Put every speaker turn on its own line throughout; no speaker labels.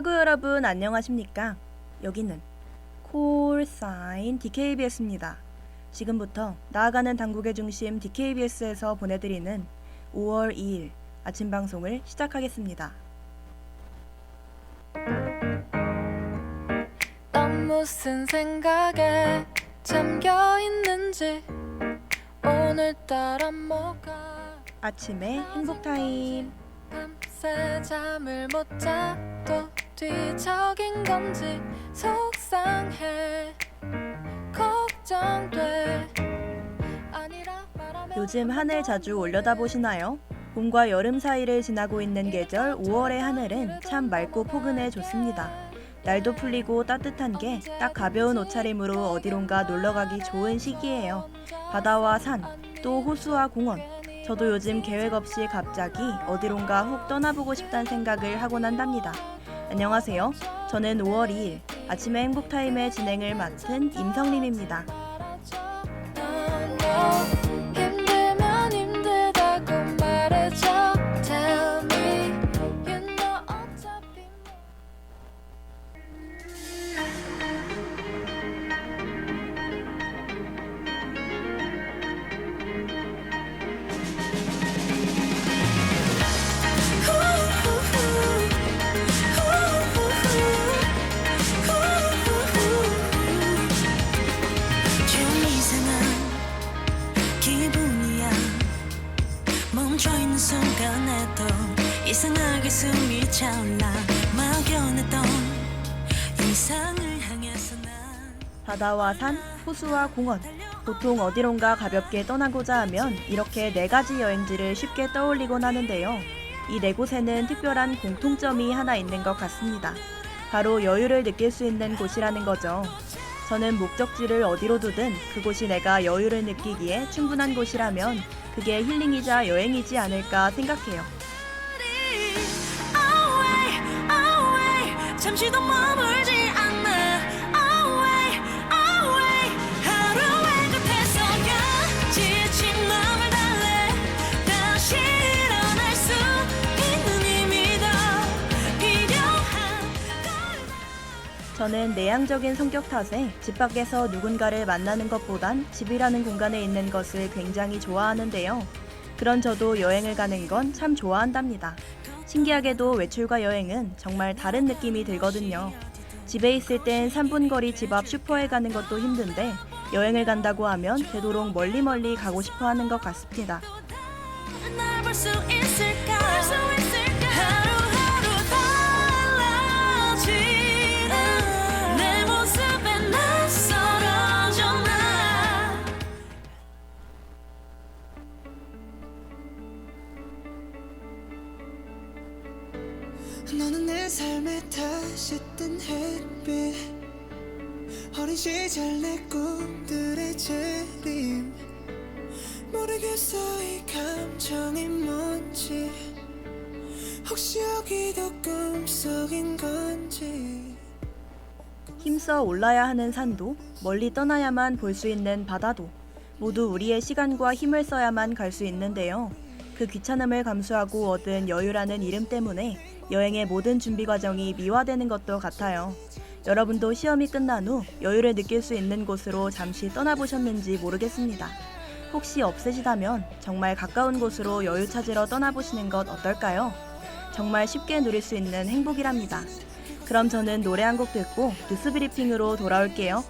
학우 여러분 안녕하십니까? 여기는 콜사인 DKBS입니다. 지금부터 나아가는 당국의 중심 DKBS에서 보내드리는 5월 2일 아침 방송을 시작하겠습니다.
넌 무슨 생각에 잠겨 있는지 오늘따라 뭐가
아침의 행복 타임.
밤새 잠을 못 자도 뒤척인 건지 속상해 걱정돼 아니라 말하면
요즘 하늘 자주 올려다 보시나요? 봄과 여름 사이를 지나고 있는 계절 5월의 하늘은 참 맑고 포근해 좋습니다. 날도 풀리고 따뜻한 게 딱 가벼운 옷차림으로 어디론가 놀러 가기 좋은 시기예요. 바다와 산, 또 호수와 공원. 저도 요즘 계획 없이 갑자기 어디론가 훅 떠나보고 싶다는 생각을 하곤 한답니다. 안녕하세요. 저는 5월 2일 아침의 행복타임의 진행을 맡은 임성림입니다.
순간에도 이상하게 숨이 차올라 막연했던 이상을 향해서 난
바다와 산, 호수와 공원. 보통 어디론가 가볍게 떠나고자 하면 이렇게 네 가지 여행지를 쉽게 떠올리곤 하는데요. 이 네 곳에는 특별한 공통점이 하나 있는 것 같습니다. 바로 여유를 느낄 수 있는 곳이라는 거죠. 저는 목적지를 어디로 두든 그곳이 내가 여유를 느끼기에 충분한 곳이라면 그게 힐링이자 여행이지 않을까 생각해요. 저는 내향적인 성격 탓에 집 밖에서 누군가를 만나는 것보단 집이라는 공간에 있는 것을 굉장히 좋아하는데요. 그런 저도 여행을 가는 건 참 좋아한답니다. 신기하게도 외출과 여행은 정말 다른 느낌이 들거든요. 집에 있을 땐 3분 거리 집 앞 슈퍼에 가는 것도 힘든데 여행을 간다고 하면 되도록 멀리 멀리 가고 싶어 하는 것 같습니다.
시절 내 꿈들의 재림 모르겠어 이 감정이 뭔지 혹시 여기도 꿈속인 건지
힘써 올라야 하는 산도 멀리 떠나야만 볼 수 있는 바다도 모두 우리의 시간과 힘을 써야만 갈 수 있는데요. 그 귀찮음을 감수하고 얻은 여유라는 이름 때문에 여행의 모든 준비 과정이 미화되는 것도 같아요. 여러분도 시험이 끝난 후 여유를 느낄 수 있는 곳으로 잠시 떠나보셨는지 모르겠습니다. 혹시 없으시다면 정말 가까운 곳으로 여유 찾으러 떠나보시는 것 어떨까요? 정말 쉽게 누릴 수 있는 행복이랍니다. 그럼 저는 노래 한 곡 듣고 뉴스 브리핑으로 돌아올게요.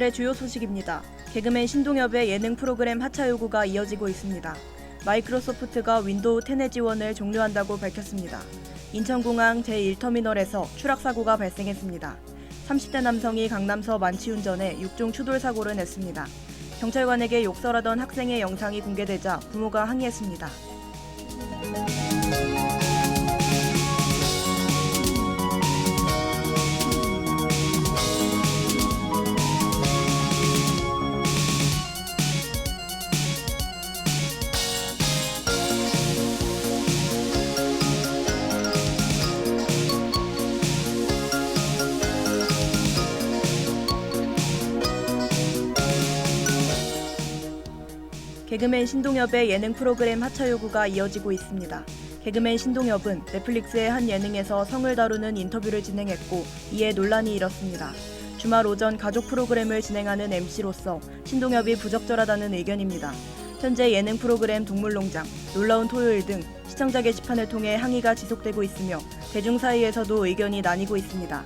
오늘의 주요 소식입니다. 개그맨 신동엽의 예능 프로그램 하차 요구가 이어지고 있습니다. 마이크로소프트가 윈도우 10의 지원을 종료한다고 밝혔습니다. 인천공항 제1터미널에서 추락 사고가 발생했습니다. 30대 남성이 강남서 만취운전해 6종 추돌 사고를 냈습니다. 경찰관에게 욕설하던 학생의 영상이 공개되자 부모가 항의했습니다. 개그맨 신동엽의 예능 프로그램 하차 요구가 이어지고 있습니다. 개그맨 신동엽은 넷플릭스의 한 예능에서 성을 다루는 인터뷰를 진행했고 이에 논란이 일었습니다. 주말 오전 가족 프로그램을 진행하는 MC로서 신동엽이 부적절하다는 의견입니다. 현재 예능 프로그램 동물농장, 놀라운 토요일 등 시청자 게시판을 통해 항의가 지속되고 있으며 대중 사이에서도 의견이 나뉘고 있습니다.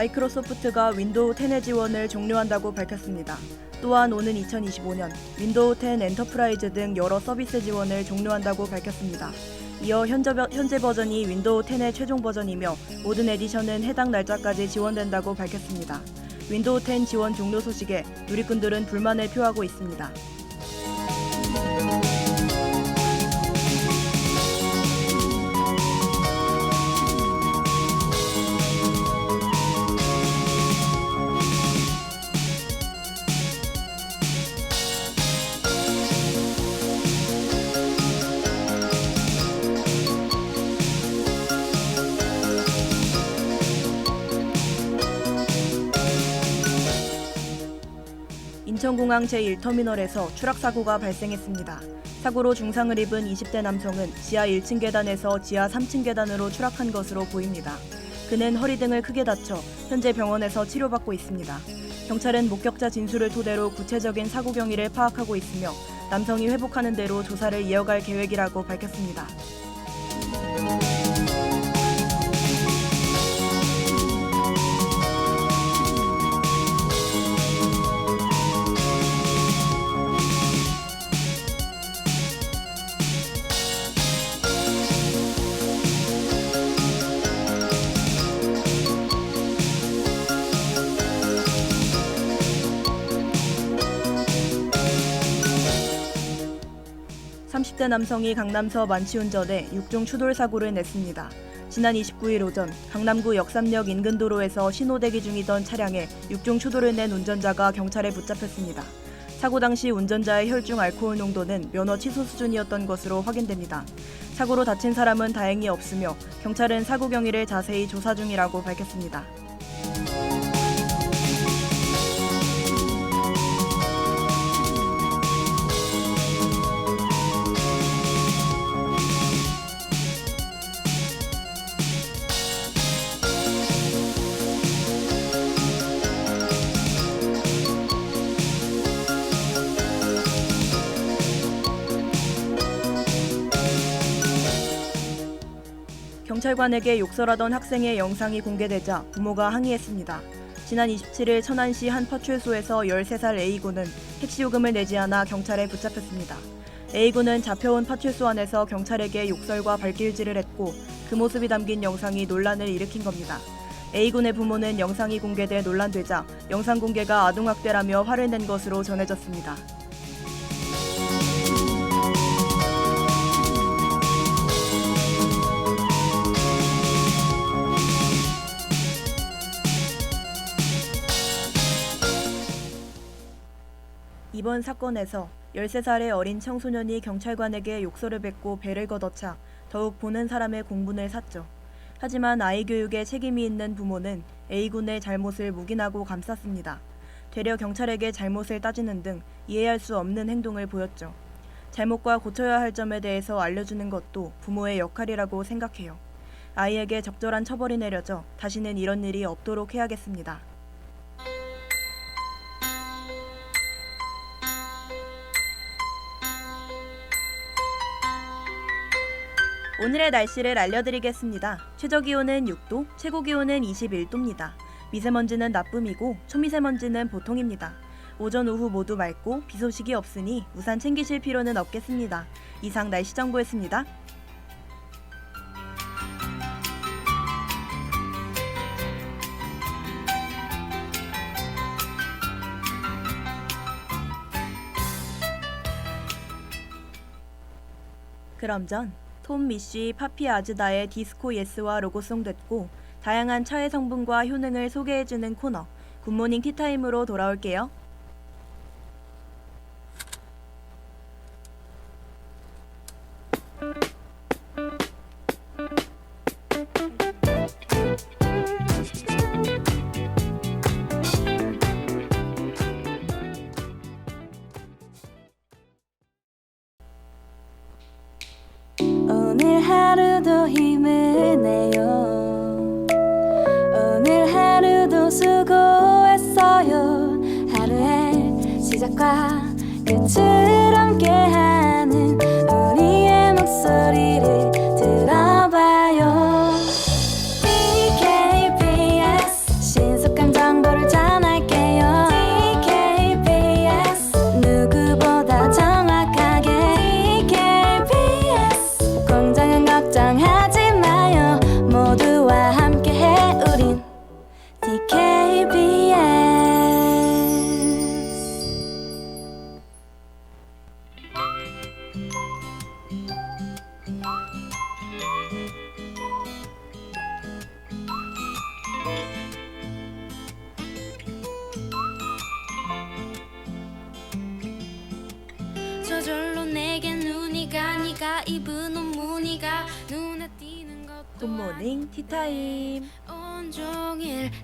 마이크로소프트가 윈도우 10의 지원을 종료한다고 밝혔습니다. 또한 오는 2025년 윈도우 10 엔터프라이즈 등 여러 서비스 지원을 종료한다고 밝혔습니다. 이어 현재, 버전이 윈도우 10의 최종 버전이며 모든 에디션은 해당 날짜까지 지원된다고 밝혔습니다. 윈도우 10 지원 종료 소식에 누리꾼들은 불만을 표하고 있습니다. 인천공항 제1터미널에서 추락 사고가 발생했습니다. 사고로 중상을 입은 20대 남성은 지하 1층 계단에서 지하 3층 계단으로 추락한 것으로 보입니다. 그는 허리 등을 크게 다쳐 현재 병원에서 치료받고 있습니다. 경찰은 목격자 진술을 토대로 구체적인 사고 경위를 파악하고 있으며 남성이 회복하는 대로 조사를 이어갈 계획이라고 밝혔습니다. 삼십 대 남성이 강남서 만취운전에 6종 추돌 사고를 냈습니다. 지난 29일 오전 강남구 역삼역 인근 도로에서 신호 대기 중이던 차량에 6종 추돌을 낸 운전자가 경찰에 붙잡혔습니다. 사고 당시 운전자의 혈중 알코올 농도는 면허 취소 수준이었던 것으로 확인됩니다. 사고로 다친 사람은 다행히 없으며 경찰은 사고 경위를 자세히 조사 중이라고 밝혔습니다. 경찰관에게 욕설하던 학생의 영상이 공개되자 부모가 항의했습니다. 지난 27일 천안시 한 파출소에서 13살 A군은 택시 요금을 내지 않아 경찰에 붙잡혔습니다. A군은 잡혀온 파출소 안에서 경찰에게 욕설과 발길질을 했고 그 모습이 담긴 영상이 논란을 일으킨 겁니다. A군의 부모는 영상이 공개돼 논란되자 영상 공개가 아동학대라며 화를 낸 것으로 전해졌습니다. 이번 사건에서 13살의 어린 청소년이 경찰관에게 욕설을 뱉고 배를 걷어차 더욱 보는 사람의 공분을 샀죠. 하지만 아이 교육에 책임이 있는 부모는 A군의 잘못을 묵인하고 감쌌습니다. 되려 경찰에게 잘못을 따지는 등 이해할 수 없는 행동을 보였죠. 잘못과 고쳐야 할 점에 대해서 알려주는 것도 부모의 역할이라고 생각해요. 아이에게 적절한 처벌이 내려져 다시는 이런 일이 없도록 해야겠습니다. 오늘의 날씨를 알려드리겠습니다. 최저 기온은 6도, 최고 기온은 21도입니다. 미세먼지는 나쁨이고 초미세먼지는 보통입니다. 오전 오후 모두 맑고 비 소식이 없으니 우산 챙기실 필요는 없겠습니다. 이상 날씨 정보였습니다. 그럼 전 톰 미쉬 파피 아즈다의 디스코 예스와 로고송 됐고 다양한 차의 성분과 효능을 소개해주는 코너 굿모닝 티타임으로 돌아올게요.
하루도 힘을 내요. 오늘 하루도 수고했어요. 하루의 시작과 끝을 함께하는 우리의 목소리를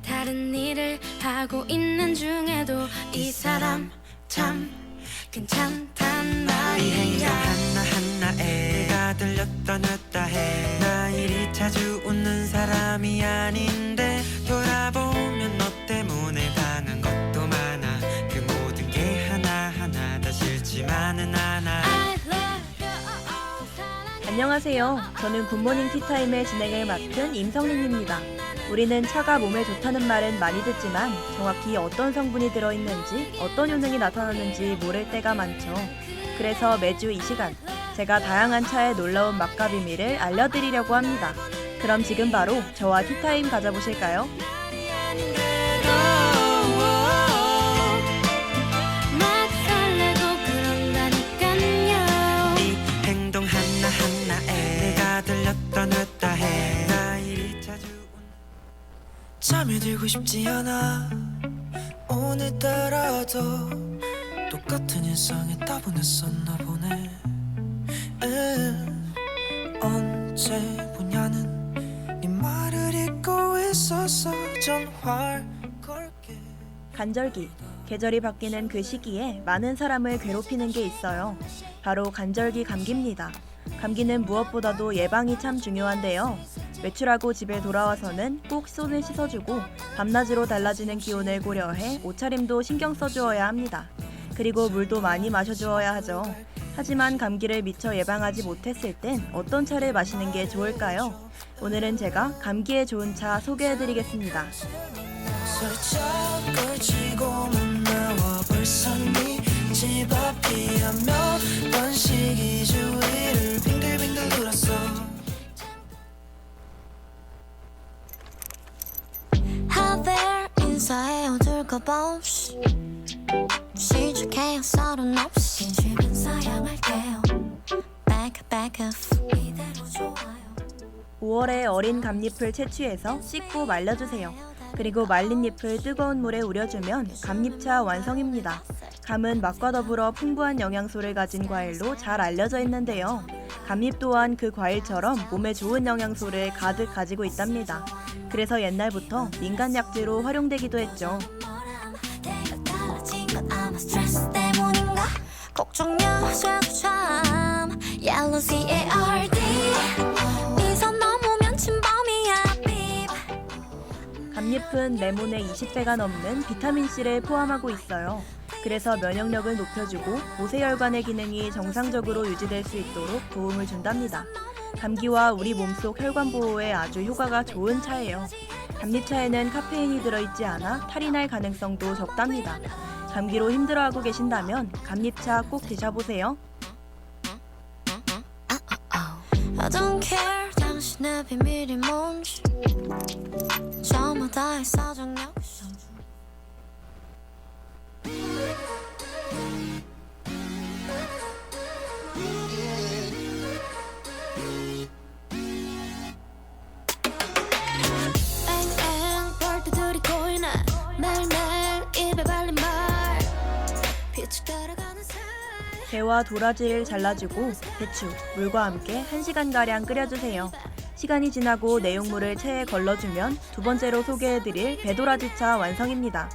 다른 일을 하고 있는 중에도 이 사람 참 괜찮단
이 행동
말이야.
하나하나에 다 들렸다 놨다 해나 이리 자주 웃는 사람이 아닌데 돌아보면 너 때문에 당한 것도 많아. 그 모든 게 하나하나 다 싫지만은 않아.
I love
안녕하세요. 저는 굿모닝 티타임의 진행을 맡은 임성린입니다. 우리는 차가 몸에 좋다는 말은 많이 듣지만 정확히 어떤 성분이 들어있는지 어떤 효능이 나타나는지 모를 때가 많죠. 그래서 매주 이 시간 제가 다양한 차의 놀라운 맛과 비밀을 알려드리려고 합니다. 그럼 지금 바로 저와 티타임 가져보실까요?
잠이 들고 싶지 않아 오늘따라도 똑같은 일상에 따분했었나 보네 음, 언제 보냐는 네 말을 잊고 있어서 전화를 걸게
간절기. 계절이 바뀌는 그 시기에 많은 사람을 괴롭히는 게 있어요. 바로 간절기 감기입니다. 감기는 무엇보다도 예방이 참 중요한데요. 외출하고 집에 돌아와서는 꼭 손을 씻어주고 밤낮으로 달라지는 기온을 고려해 옷차림도 신경 써주어야 합니다. 그리고 물도 많이 마셔주어야 하죠. 하지만 감기를 미처 예방하지 못했을 땐 어떤 차를 마시는 게 좋을까요? 오늘은 제가 감기에 좋은 차 소개해드리겠습니다.
둘까봐 없이 시작해요 서른 없이 주변 사양할게요 Back back off 이대로 좋아요
5월에 어린 감잎을 채취해서 씻고 말려주세요. 그리고 말린 잎을 뜨거운 물에 우려주면 감잎차 완성입니다. 감은 맛과 더불어 풍부한 영양소를 가진 과일로 잘 알려져 있는데요. 감잎 또한 그 과일처럼 몸에 좋은 영양소를 가득 가지고 있답니다. 그래서 옛날부터 민간 약재로 활용되기도 했죠.
걱정야 자꾸 참 Yellow C-A-R-D 이선 넘으면 침범이야
감잎은 레몬의 20배가 넘는 비타민C를 포함하고 있어요. 그래서 면역력을 높여주고 모세혈관의 기능이 정상적으로 유지될 수 있도록 도움을 준답니다. 감기와 우리 몸속 혈관 보호에 아주 효과가 좋은 차예요. 감잎차에는 카페인이 들어있지 않아 탈이 날 가능성도 적답니다. 감기로 힘들어하고 계신다면 감잎차 꼭 드셔보세요.
당신의 비밀이 뭔지 저마다의 사정 역시
배와 도라지를 잘라주고 배추, 물과 함께 1시간가량 끓여주세요. 시간이 지나고 내용물을 체에 걸러주면 두 번째로 소개해드릴 배도라지차 완성입니다.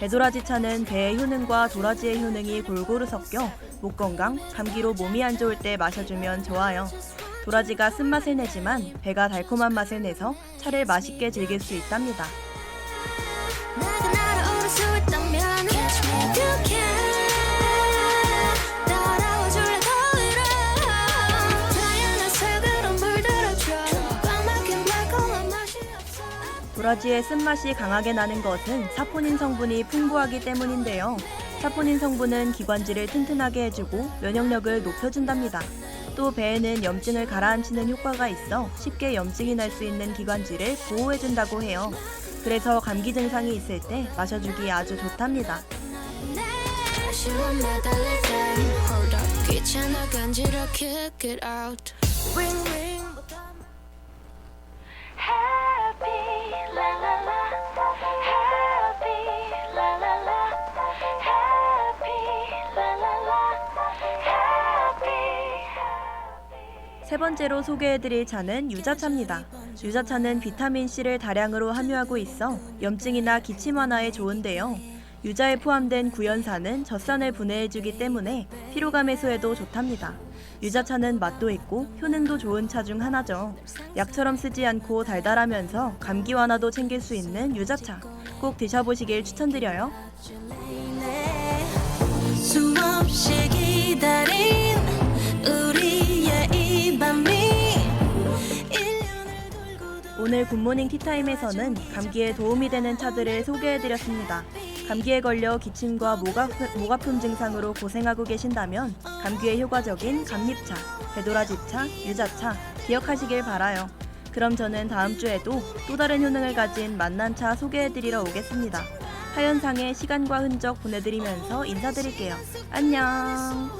배도라지차는 배의 효능과 도라지의 효능이 골고루 섞여 목 건강, 감기로 몸이 안 좋을 때 마셔주면 좋아요. 도라지가 쓴맛을 내지만 배가 달콤한 맛을 내서 차를 맛있게 즐길 수 있답니다. 도라지의 쓴맛이 강하게 나는 것은 사포닌 성분이 풍부하기 때문인데요. 사포닌 성분은 기관지를 튼튼하게 해주고 면역력을 높여준답니다. 또 배에는 염증을 가라앉히는 효과가 있어 쉽게 염증이 날 수 있는 기관지를 보호해준다고 해요. 그래서 감기 증상이 있을 때 마셔주기 아주 좋답니다. 번째로 소개해드릴 차는 유자차입니다. 유자차는 비타민C를 다량으로 함유하고 있어 염증이나 기침 완화에 좋은데요. 유자에 포함된 구연산은 젖산을 분해해주기 때문에 피로감 해소에도 좋답니다. 유자차는 맛도 있고 효능도 좋은 차 중 하나죠. 약처럼 쓰지 않고 달달하면서 감기 완화도 챙길 수 있는 유자차. 꼭 드셔보시길 추천드려요.
수없이 기다린 우리의
오늘 굿모닝 티타임에서는 감기에 도움이 되는 차들을 소개해드렸습니다. 감기에 걸려 기침과 목, 아프, 목 아픔 증상으로 고생하고 계신다면 감기에 효과적인 감잎차, 배도라지차, 유자차 기억하시길 바라요. 그럼 저는 다음 주에도 또 다른 효능을 가진 만난차 소개해드리러 오겠습니다. 하현상의 시간과 흔적 보내드리면서 인사드릴게요. 안녕!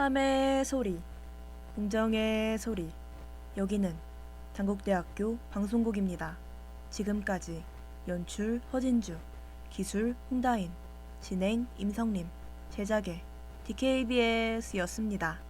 참의 소리, 공정의 소리. 여기는 단국대학교 방송국입니다. 지금까지 연출 허진주, 기술 홍다인, 진행 임성림, 제작의 DKBS였습니다.